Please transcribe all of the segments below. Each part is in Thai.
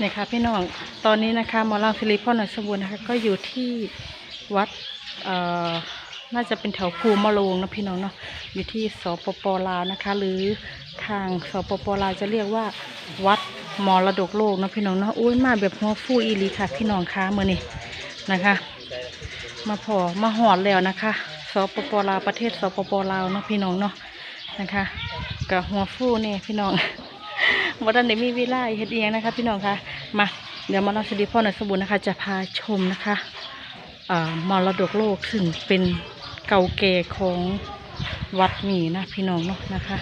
เนี่ยค่ะพี่น้องตอนนี้นะคะมอลำฟิลิปพ่อหน่อยสมบูรณ์นะคะก็อยู่ที่วัดเอ่อน่าจะเป็นแถวภูมะโรงนะพี่น้องเนาะอยู่ที่สปปลาวนะคะ หรือทางสปปลาวจะเรียกว่า วัดมรดกโลกนะพี่น้องเนาะอุ้ยมาแบบหัวฟูอีลีค่ะ พี่น้องคะเมื่อนี้นะคะ มาพอมาหอดแล้วนะคะสปปลาวประเทศสปปลาวเนาะพี่น้องเนาะนะคะกับหัวฟูนี่พี่น้อง วันนั้นได้มีเวลาเฮ็ดเองนะคะพี่น้องคะมาเดี๋ยวมาเราสิริพ่อหน่อยสมบูรณ์นะคะ จะพาชมนะคะมรดกโลกซึ่งเป็นเก่าแก่ของวัดนี้นะพี่น้องเนาะนะคะ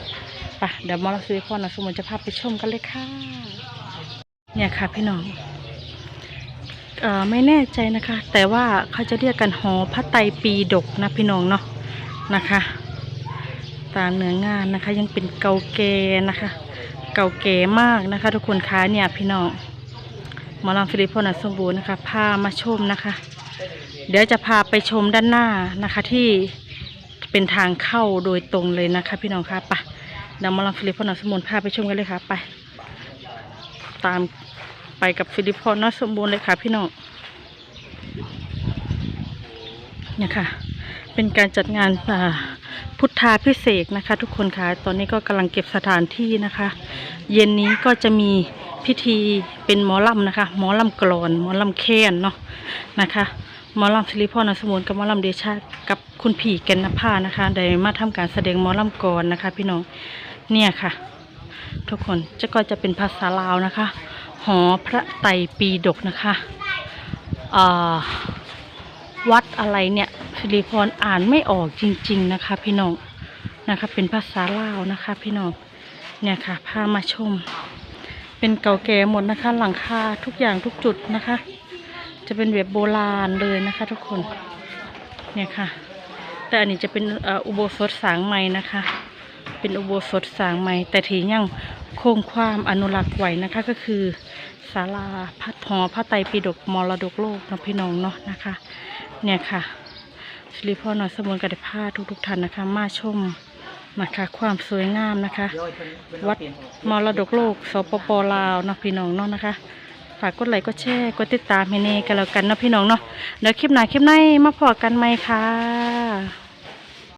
ไปเดี๋ยวมาเราสิริพ่อหน่อยสมบูรณ์จะพาไปชมกันเลยค่ะ เนี่ยค่ะพี่น้องอไม่แน่ใจนะคะ แต่ว่าเขาจะเรียกกันหอพระไตรปีดกนะพี่น้องเนาะนะคะ ตามเนื้องานนะคะยังเป็นเก่าแก่นะคะ เก่าแก่มากนะคะ ทุกคนคะเนี่ยพี่น้องหมอลำฟิลิปโพนัสมบูรณ์นะคะพามาชมนะคะ เดี๋ยวจะพาไปชมด้านหน้านะคะที่เป็นทางเข้าโดยตรงเลยนะคะ พี่น้องคะไปเดี๋ยวหมอลำฟิลิปโพนัสมบูรณ์พาไปชมกันเลยค่ะไป ตามไปกับฟิลิปโพนัสสมบูรณ์เลยค่ะ พี่น้องเนี่ยค่ะเป็นการจัดงานอ่า พุทธาพิเศษนะคะ ทุกคนคะตอนนี้ก็กำลังเก็บสถานที่นะคะ เย็นนี้ก็จะมีพิธีเป็นหมอลำนะคะ หมอลำกลอนหมอลำแค้นเนาะนะคะหมอลำสิริพรนสมุนกับหมอลำเดชากับคุณผีแกนนภานะคะได้มาทำการแสดงหมอลำกลอนนะคะ พี่น้องเนี่ยค่ะ ทุกคนจะก็จะเป็นภาษาลาวนะคะ หอพระไตรปีดกนะคะวัดอะไรเนี่ย สิริพรอ่านไม่ออกจริง ๆ นะคะ พี่น้องนะคะ เป็นภาษาลาวนะคะ พี่น้องเนี่ยค่ะพามาชม เป็นเก่าแก่หมดนะคะ หลังคาทุกอย่างทุกจุดนะคะ จะเป็นแบบโบราณเลยนะคะ ทุกคนเนี่ยค่ะ แต่อันนี้จะเป็นอุโบสถสางใหม่นะคะ เป็นอุโบสถสางใหม่แต่ที่ยังคงความอนุรักษ์ไว้นะคะก็คือศาลาพระหอพระไตรปิฎกมรดกโลกนะพี่น้องเนาะนะคะ เนี่ยค่ะ สิริพรหน่อยสมุนกระดิภาทุกทุกท่านนะคะ มาชมนะคะความสวยงามนะคะ วัดมรดกโลกสปปลาวเนาะพี่น้องเนาะนะคะ ฝากกดไลค์กดแชร์กดติดตามให้เน่กันแล้วกันเนาะพี่น้องเนาะเดี๋ยวคลิปหน้าคลิปหน้ามาพอกันไหมค่ะ